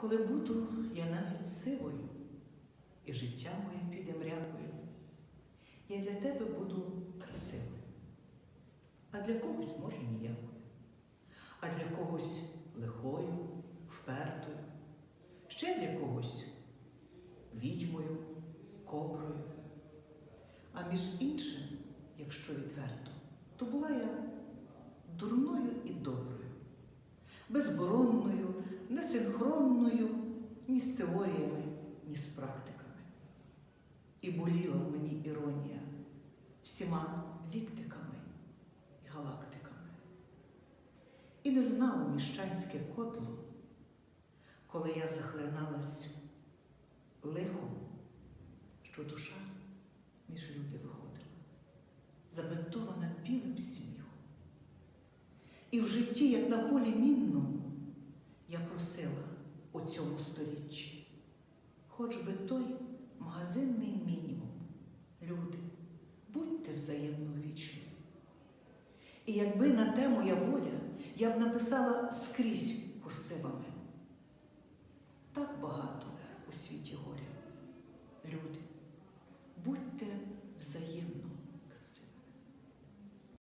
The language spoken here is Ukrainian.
Коли буду я навіть сивою, і життя моє піде мрякою, я для тебе буду красивою, а для когось, може, ніякою, а для когось лихою, впертою, ще для когось відьмою, коброю. А між іншим, якщо відверто, то була я дурною і доброю, безборонною, несинхронною ні з теоріями, ні з практиками. І боліла в мені іронія всіма ліктиками і галактиками. І не знало міщанське кодло, коли я захлиналась лихом, що душа між люди виходила, забинтована білим сміхом. І в житті, як на полі мінному, цьому сторіччі, хоч би той магазинний мінімум, люди, будьте взаємно вічні. І якби на те моя воля, я б написала скрізь курсивами. Так багато у світі горя.